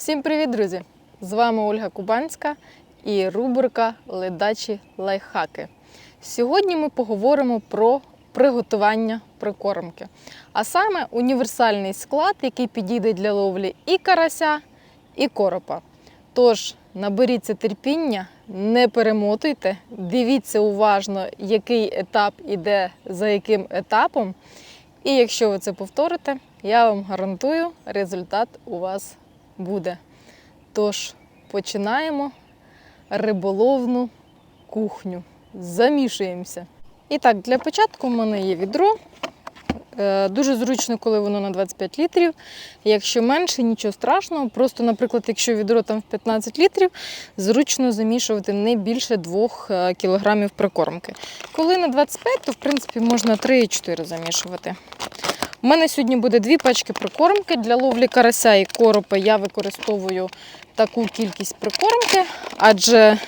Всім привіт, друзі! З вами Ольга Кубанська і рубрика Ледачі лайфхаки. Сьогодні ми поговоримо про приготування прикормки, а саме універсальний склад, який підійде для ловлі і карася, і коропа. Тож наберіться терпіння, не перемотуйте, дивіться уважно, який етап іде за яким етапом. І якщо ви це повторите, я вам гарантую, результат у вас буде. Тож починаємо риболовну кухню. Замішуємося. І так, для початку в мене є відро. Е, Дуже зручно, коли воно на 25 літрів. Якщо менше, нічого страшного. Просто, наприклад, якщо відро там в 15 літрів, зручно замішувати не більше 2 кг прикормки. Коли на 25, то в принципі можна 3-4 замішувати. У мене сьогодні буде дві пачки прикормки. Для ловлі карася і коропа я використовую таку кількість прикормки, адже,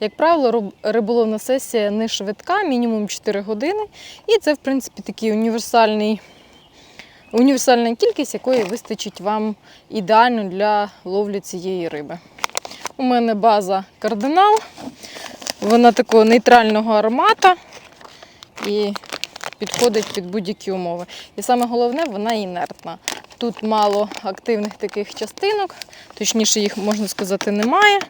як правило, риболовна сесія не швидка, мінімум 4 години. І це, в принципі, такий універсальний, універсальна кількість, якої вистачить вам ідеально для ловлі цієї риби. У мене база кардинал, вона такого нейтрального аромата. І підходить під будь-які умови. І саме головне, вона інертна. Тут мало активних таких частинок, точніше, їх можна сказати, немає.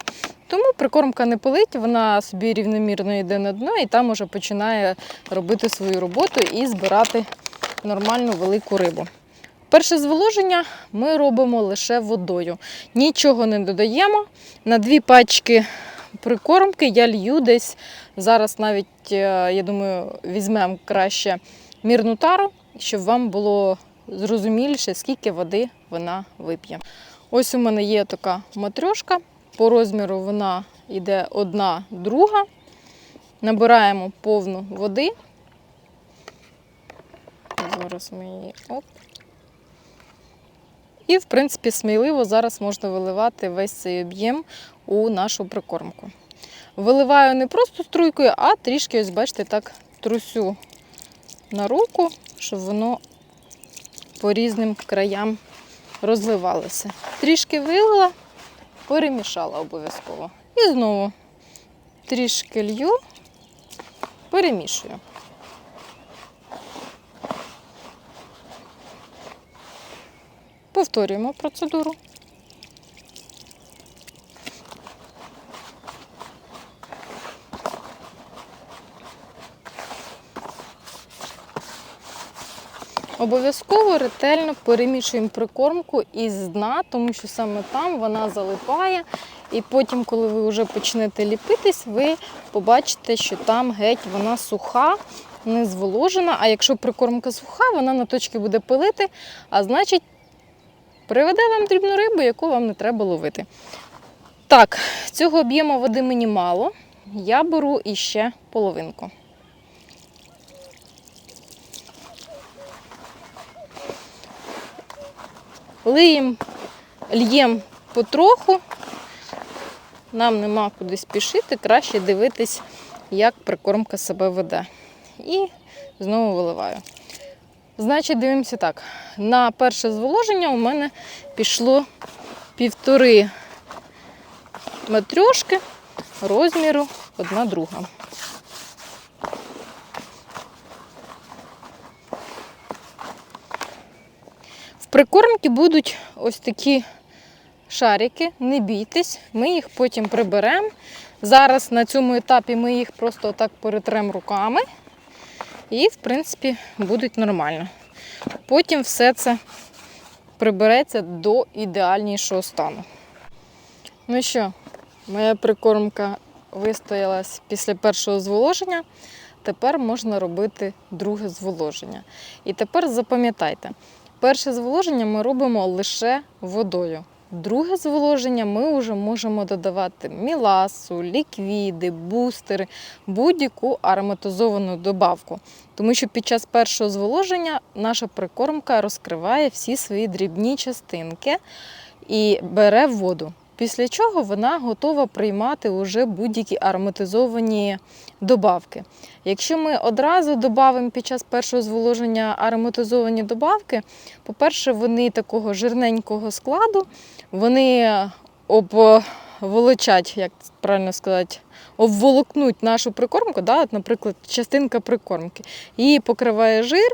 Тому прикормка не пилить, вона собі рівномірно йде на дно і там уже починає робити свою роботу і збирати нормальну велику рибу. Перше зволоження ми робимо лише водою. Нічого не додаємо. На дві пачки прикормки я лью десь Зараз навіть, е, я думаю, візьмемо краще мірну тару, щоб вам було зрозуміліше, скільки води вона вип'є. Ось у мене є така матрьошка. По розміру вона йде одна друга. Набираємо повну води. Зараз ми її оп. І, в принципі, сміливо зараз можна виливати весь цей об'єм у нашу прикормку. Виливаю не просто струйкою, а трішки, ось бачите, так трусю на руку, щоб воно по різним краям розливалося. Трішки вилила, перемішала обов'язково. І знову трішки лью, перемішую. Повторюємо процедуру. Обов'язково ретельно перемішуємо прикормку із дна, тому що саме там вона залипає. І потім, коли ви вже почнете ліпитись, ви побачите, що там геть вона суха, не зволожена. А якщо прикормка суха, вона на точки буде пилити, а значить приведе вам дрібну рибу, яку вам не треба ловити. Так, цього об'єму води мені мало. Я беру іще половинку. Лиєм, льєм потроху. Нам нема куди спішити, краще дивитись, як прикормка себе веде. І знову виливаю. Значить, дивимося так. На перше зволоження у мене пішло півтори матрьошки розміру одна друга. В прикормці будуть ось такі шарики, не бійтесь, ми їх потім приберемо. Зараз на цьому етапі ми їх просто так перетремо руками і, в принципі, будуть нормально. Потім все це прибереться до ідеальнішого стану. Ну що, моя прикормка вистоялась після першого зволоження. Тепер можна робити друге зволоження. І тепер запам'ятайте, перше зволоження ми робимо лише водою. Друге зволоження ми вже можемо додавати міласу, ліквіди, бустери, будь-яку ароматизовану добавку. Тому що під час першого зволоження наша прикормка розкриває всі свої дрібні частинки і бере воду. Після чого вона готова приймати уже будь-які ароматизовані добавки. Якщо ми одразу додамо під час першого зволоження ароматизовані добавки, по-перше, вони такого жирненького складу, вони обволочать, як правильно сказати, обволокнуть нашу прикормку, да, наприклад, частинка прикормки, її покриває жир.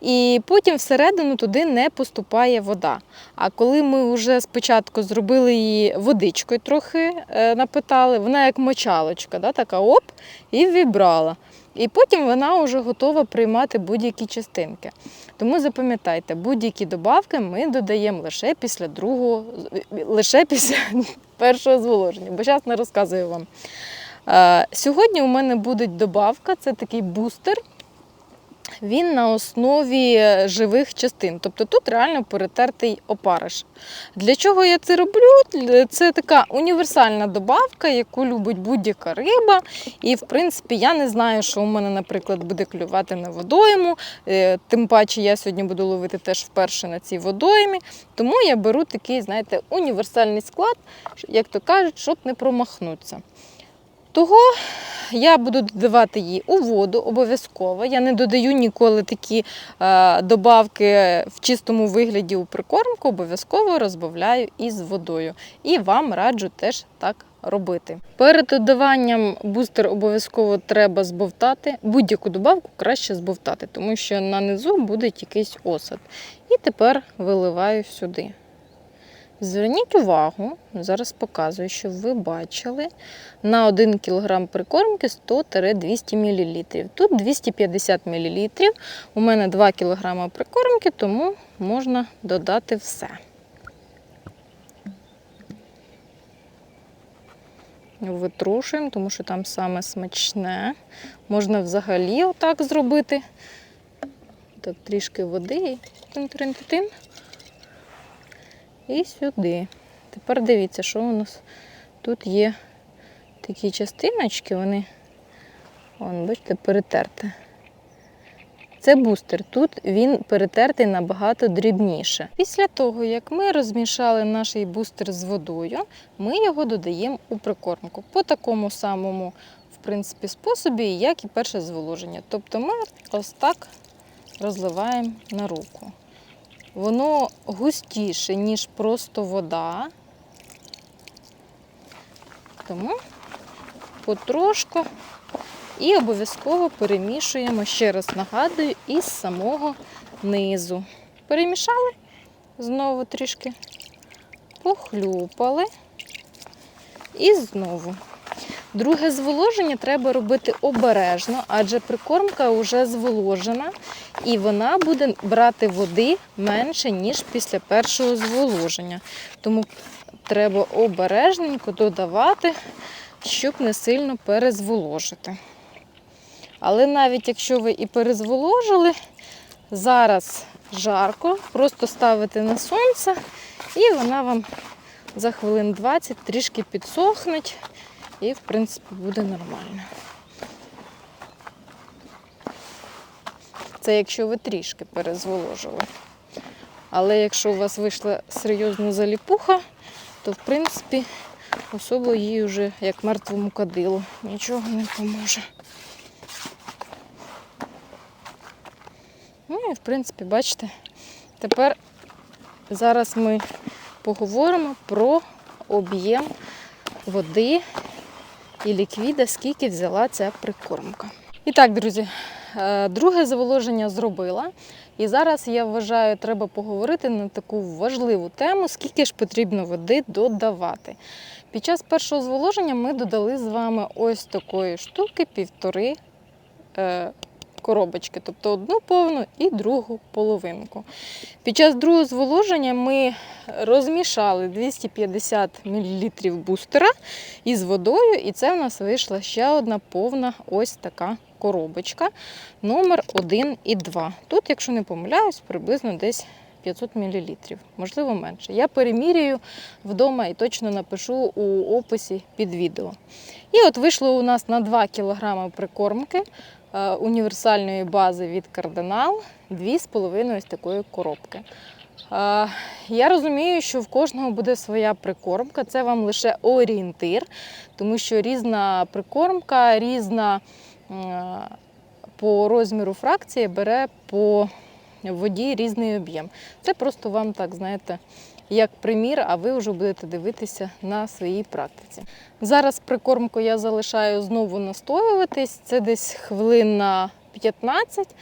І потім всередину туди не поступає вода. А коли ми вже спочатку зробили її водичкою трохи е, напитали, вона як мочалочка, да, така оп, і вібрала. І потім вона вже готова приймати будь-які частинки. Тому запам'ятайте, будь-які добавки ми додаємо лише після другого, лише після першого зволоження, бо зараз не розказую вам. Е, Сьогодні у мене буде добавка, це такий бустер. Він на основі живих частин, тобто тут реально перетертий опариш. Для чого я це роблю? Це така універсальна добавка, яку любить будь-яка риба. І, в принципі, я не знаю, що у мене, наприклад, буде клювати на водойму. Е, Тим паче я сьогодні буду ловити теж вперше на цій водоймі. Тому я беру такий, знаєте, універсальний склад, як то кажуть, щоб не промахнутися. Того я буду додавати її у воду обов'язково. Я не додаю ніколи такі е, добавки в чистому вигляді у прикормку, обов'язково розбавляю із водою. І вам раджу теж так робити. Перед додаванням бустер обов'язково треба збовтати. Будь-яку добавку краще збовтати, тому що на низу буде якийсь осад. І тепер виливаю сюди. Зверніть увагу, зараз показую, щоб ви бачили, на 1 кг прикормки 100-200 мл. Тут 250 мл. У мене 2 кг прикормки, тому можна додати все. Витрушуємо, тому що там саме смачне. Можна взагалі отак зробити. Так, трішки води і тин-тин-тин. І сюди. Тепер дивіться, що у нас тут є такі частиночки, вони, вон, бачите, перетерте. Це бустер. Тут він перетертий набагато дрібніше. Після того, як ми розмішали наш бустер з водою, ми його додаємо у прикормку по такому самому в принципі, способі, як і перше зволоження. Тобто ми ось так розливаємо на руку. Воно густіше, ніж просто вода. Тому потрошку і обов'язково перемішуємо, ще раз нагадую, із самого низу. Перемішали, знову трішки похлюпали і знову. Друге зволоження треба робити обережно, адже прикормка вже зволожена і вона буде брати води менше, ніж після першого зволоження. Тому треба обережненько додавати, щоб не сильно перезволожити. Але навіть якщо ви і перезволожили, зараз жарко, просто ставите на сонце, і вона вам за хвилин 20 трішки підсохне і, в принципі, буде нормально. Це якщо ви трішки перезволожили. Але якщо у вас вийшла серйозна заліпуха, то в принципі особо їй вже як мертвому кадилу нічого не поможе. Ну і в принципі, бачите, тепер зараз ми поговоримо про об'єм води і ліквіда, скільки взяла ця прикормка. І так, друзі, е, друге заволоження зробила. І зараз я вважаю, треба поговорити на таку важливу тему, скільки ж потрібно води додавати. Під час першого зволоження ми додали з вами ось такої штуки півтори е, коробочки, тобто одну повну і другу половинку. Під час другого зволоження ми розмішали 250 мл бустера із водою, і це в нас вийшла ще одна повна ось така коробочка номер 1 і 2. Тут, якщо не помиляюсь, приблизно десь 500 мл, можливо менше. Я перемірюю вдома і точно напишу у описі під відео. І от вийшло у нас на 2 кг прикормки універсальної бази від кардинал 2,5 ось такої коробки. Е, Я розумію, що в кожного буде своя прикормка. Це вам лише орієнтир, тому що різна прикормка, різна е, по розміру фракція бере по воді різний об'єм. Це просто вам так, знаєте, як примір, а ви вже будете дивитися на своїй практиці. Зараз прикормку я залишаю знову настоюватись. Це десь хвилин на 15,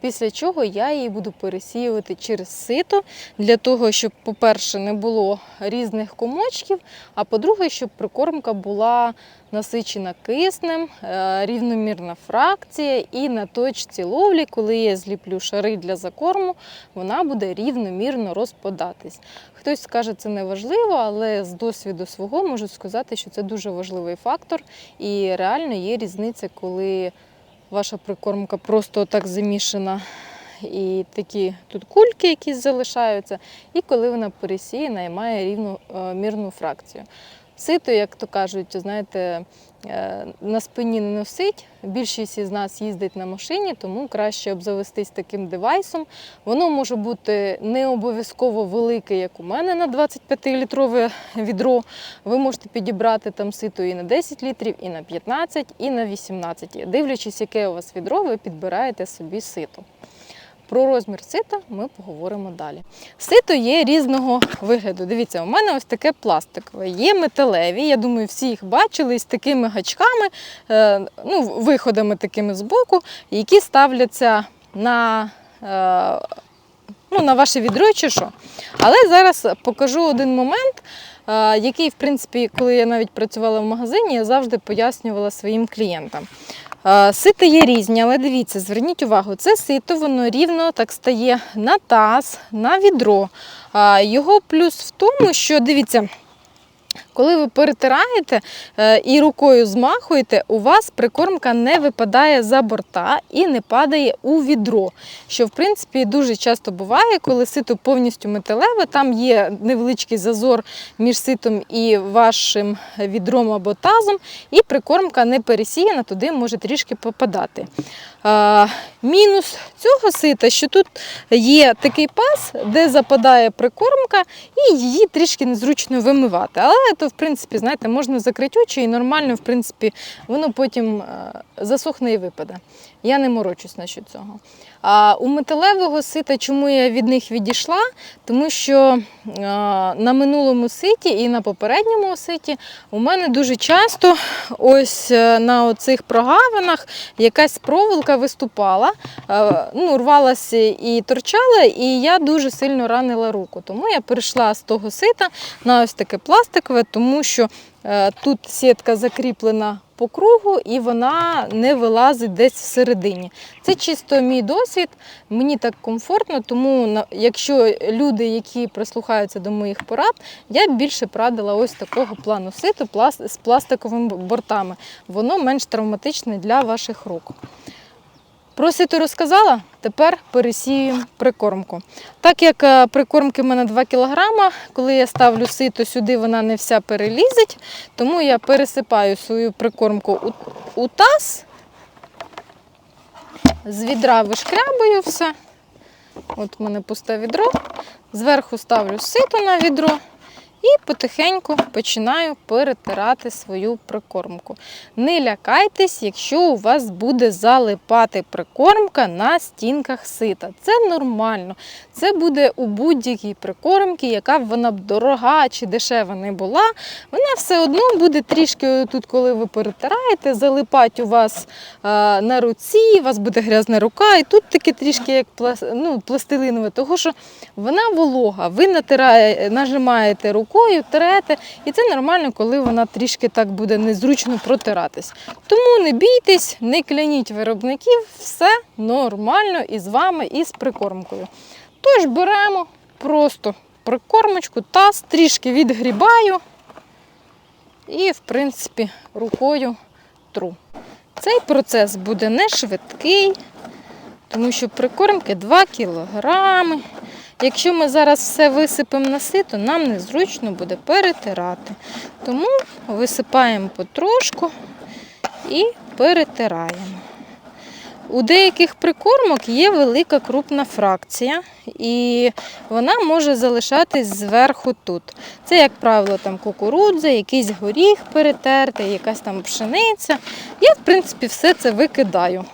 після чого я її буду пересіювати через сито для того, щоб, по-перше, не було різних комочків, а по-друге, щоб прикормка була насичена киснем, е, рівномірна фракція, і на точці ловлі, коли я зліплю шари для закорму, вона буде рівномірно розпадатись. Хтось скаже, це не важливо, але з досвіду свого можу сказати, що це дуже важливий фактор, і реально є різниця, коли ваша прикормка просто так замішана. І такі тут кульки якісь залишаються, і коли вона пересіяна і має рівномірну фракцію. Сито, як то кажуть, знаєте, е, на спині не носить. Більшість із нас їздить на машині, тому краще обзавестись таким девайсом. Воно може бути не обов'язково велике, як у мене на 25-літрове відро. Ви можете підібрати там сито і на 10 літрів, і на 15, і на 18. Дивлячись, яке у вас відро, ви підбираєте собі сито. Про розмір сита ми поговоримо далі. Сито є різного вигляду. Дивіться, у мене ось таке пластикове, є металеві. Я думаю, всі їх бачили з такими гачками, е, ну, виходами такими збоку, які ставляться на, е, ну, на ваше відро чи що. Але зараз покажу один момент, е, який, в принципі, коли я навіть працювала в магазині, я завжди пояснювала своїм клієнтам. Е, Сита є різні, але дивіться, зверніть увагу, це сито, воно рівно так стає на таз, на відро. Е, Його плюс в тому, що дивіться. Коли ви перетираєте е, і рукою змахуєте, у вас прикормка не випадає за борта і не падає у відро. Що в принципі дуже часто буває, коли сито повністю металеве, там є невеличкий зазор між ситом і вашим відром або тазом, і прикормка не пересіяна, туди може трішки попадати. Мінус цього сита, що тут є такий пас, де западає прикормка, і її трішки незручно вимивати. Але в принципі, знаєте, можна закрити очі і нормально, в принципі, воно потім е, засохне і випаде. Я не морочусь насчет цього. А у металевого сита, чому я від них відійшла? Тому що на минулому ситі і на попередньому ситі у мене дуже часто ось е, на оцих прогавинах якась проволока виступала, е, ну, рвалася і торчала, і я дуже сильно ранила руку. Тому я перейшла з того сита на ось таке пластикове, тому що тут сітка закріплена по кругу і вона не вилазить десь всередині. Це чисто мій досвід, мені так комфортно, тому якщо люди, які прислухаються до моїх порад, я б більше б радила ось такого плану ситу з пластиковими бортами. Воно менш травматичне для ваших рук. Про розказала, тепер пересіюємо прикормку. Так як е, прикормки в мене 2 кг, коли я ставлю сито сюди, вона не вся перелізить, тому я пересипаю свою прикормку у, таз, з відра вишкрябую все. От у мене пусте відро. Зверху ставлю сито на відро і потихеньку починаю перетирати свою прикормку. Не лякайтесь, якщо у вас буде залипати прикормка на стінках сита. Це нормально. Це буде у будь-якій прикормці, яка б вона б дорога чи дешева не була. Вона все одно буде трішки тут, коли ви перетираєте, залипати у вас е, на руці, у вас буде грязна рука, і тут таке трішки як ну, пластилинове, того що вона волога. Ви натирає, нажимаєте рукою, трете, і це нормально, коли вона трішки так буде незручно протиратись. Тому не бійтесь, не кляніть виробників, все нормально і з вами, і з прикормкою. Тож беремо просто прикормочку, таз, трішки відгрібаю і, в принципі, рукою тру. Цей процес буде не швидкий, тому що прикормки 2 кілограми. Якщо ми зараз все висипемо на сито, нам незручно буде перетирати. Тому висипаємо потрошку і перетираємо. У деяких прикормок є велика крупна фракція, і вона може залишатись зверху тут. Це, як правило, там кукурудза, якийсь горіх перетертий, якась там пшениця. Я, в принципі, все це викидаю.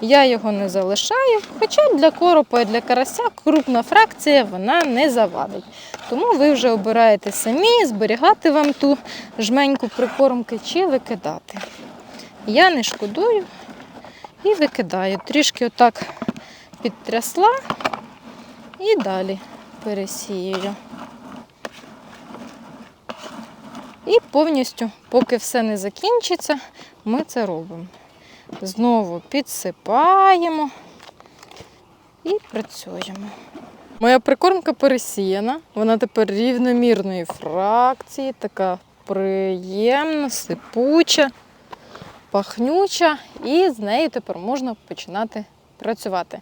Я його не залишаю, хоча для коропа і для карася крупна фракція вона не завадить. Тому ви вже обираєте самі, зберігати вам ту жменьку прикормки чи викидати. Я не шкодую і викидаю. Трішки отак підтрясла і далі пересіюю. І повністю, поки все не закінчиться, ми це робимо. Знову підсипаємо і працюємо. Моя прикормка пересіяна, вона тепер рівномірної фракції, така приємна, сипуча, пахнюча, і з нею тепер можна починати працювати.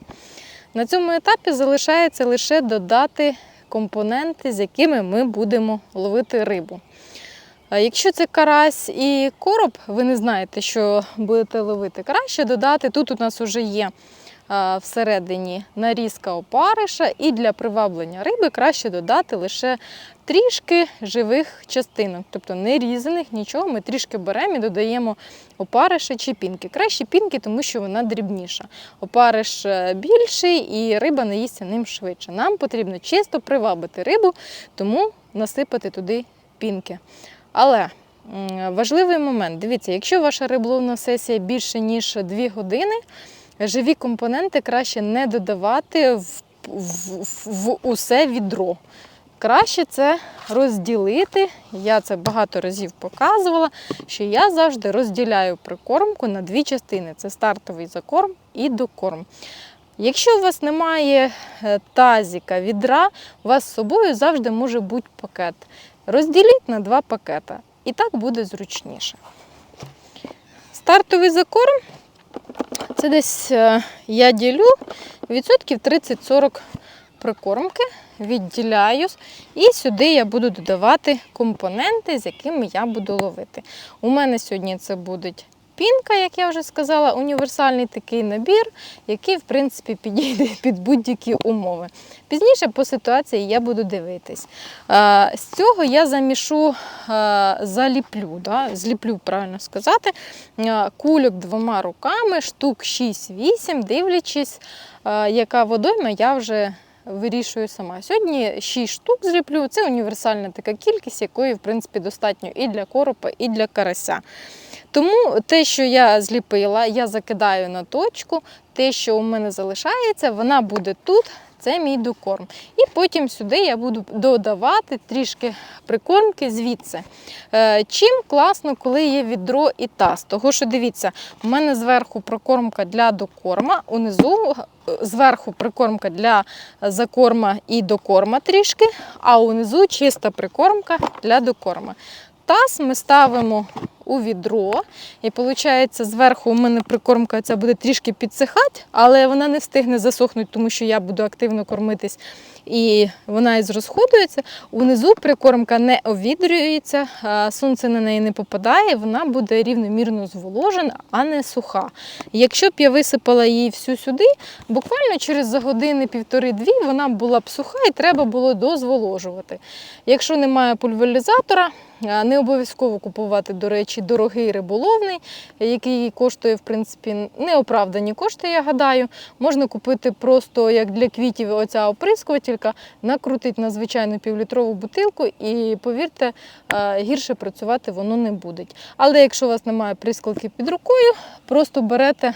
На цьому етапі залишається лише додати компоненти, з якими ми будемо ловити рибу. Якщо це карась і короб, ви не знаєте, що будете ловити. Краще додати. Тут у нас вже є всередині нарізка опариша, і для приваблення риби краще додати лише трішки живих частинок, тобто не різаних, нічого. Ми трішки беремо і додаємо опариша чи пінки. Краще пінки, тому що вона дрібніша. Опариш е, більший і риба не їсться ним швидше. Нам потрібно чисто привабити рибу, тому насипати туди пінки. Але важливий момент: дивіться, якщо ваша риболовна сесія більше ніж 2 години, живі компоненти краще не додавати в, в, в, усе відро. Краще це розділити. Я це багато разів показувала, що я завжди розділяю прикормку на дві частини: це стартовий закорм і докорм. Якщо у вас немає е, тазіка, відра, у вас з собою завжди може бути пакет. Розділіть на два пакета, і так буде зручніше. Стартовий закорм це десь е, я ділю відсотків 30-40 прикормки, відділяю, і сюди я буду додавати компоненти, з якими я буду ловити. У мене сьогодні це будуть пінка, як я вже сказала, універсальний такий набір, який, в принципі, підійде під будь-які умови. Пізніше по ситуації я буду дивитись. З цього я замішу, заліплю, да? зліплю, правильно сказати, кульок двома руками, штук 6-8, дивлячись, яка водойма я вже вирішую сама. Сьогодні 6 штук зліплю. Це універсальна така кількість, якої, в принципі, достатньо і для коропа, і для карася. Тому те, що я зліпила, я закидаю на точку. Те, що у мене залишається, вона буде тут. Це мій докорм. І потім сюди я буду додавати трішки прикормки звідси. Е, Чим класно, коли є відро і таз. Того, що дивіться, у мене зверху прикормка для докорма, унизу е, зверху прикормка для закорма і докорма трішки, а унизу чиста прикормка для докорма. Таз ми ставимо у відро, і виходить, зверху у мене прикормка ця буде трішки підсихати, але вона не встигне засохнути, тому що я буду активно кормитись і вона і зрозходується. Унизу прикормка не овідрюється, сонце на неї не попадає, вона буде рівномірно зволожена, а не суха. Якщо б я висипала її всю сюди, буквально через за години півтори-дві вона була б суха і треба було дозволожувати. Якщо немає пульверизатора, Не обов'язково купувати, до речі, дорогий риболовний, який коштує, в принципі, неоправдані кошти, я гадаю. Можна купити просто як для квітів оця оприскувателька, накрутити на звичайну півлітрову бутилку, і повірте, гірше працювати воно не буде. Але якщо у вас немає прискалки під рукою, просто берете.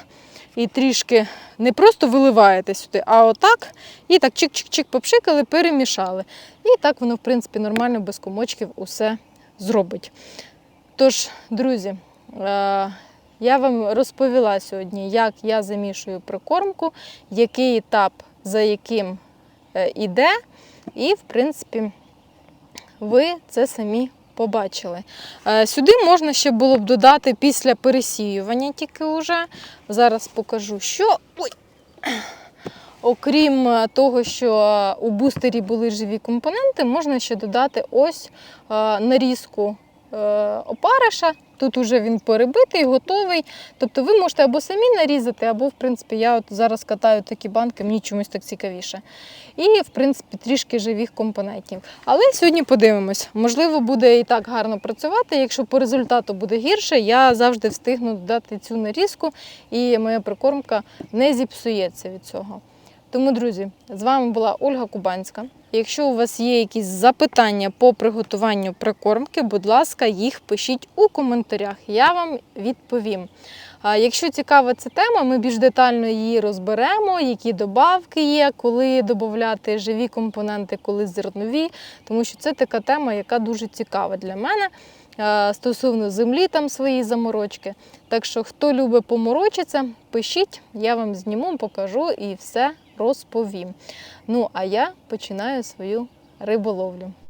І трішки не просто виливаєте сюди, а отак, і так чик-чик-чик попшикали, перемішали. І так воно, в принципі, нормально без комочків усе зробить. Тож, друзі, е, я вам розповіла сьогодні, як я замішую прикормку, який етап за яким е, іде, і, в принципі, ви це самі побачили. Е, Сюди можна ще було б додати після пересіювання, тільки вже. Зараз покажу, що. Ой! Окрім е, того, що у бустері були живі компоненти, можна ще додати ось е, нарізку е, опариша Тут уже він перебитий, готовий. Тобто ви можете або самі нарізати, або, в принципі, я от зараз катаю такі банки, мені чомусь так цікавіше. І, в принципі, трішки живих компонентів. Але сьогодні подивимось. Можливо, буде і так гарно працювати. Якщо по результату буде гірше, я завжди встигну додати цю нарізку, і моя прикормка не зіпсується від цього. Тому, друзі, з вами була Ольга Кубанська. Якщо у вас є якісь запитання по приготуванню прикормки, будь ласка, їх пишіть у коментарях. Я вам відповім. Якщо цікава ця тема, ми більш детально її розберемо, які добавки є, коли додати живі компоненти, коли зернові, тому що це така тема, яка дуже цікава для мене. Е, Стосовно землі, там свої заморочки. Так що, хто любить поморочитися, пишіть, я вам зніму, покажу і все розповім. Ну, а я починаю свою риболовлю.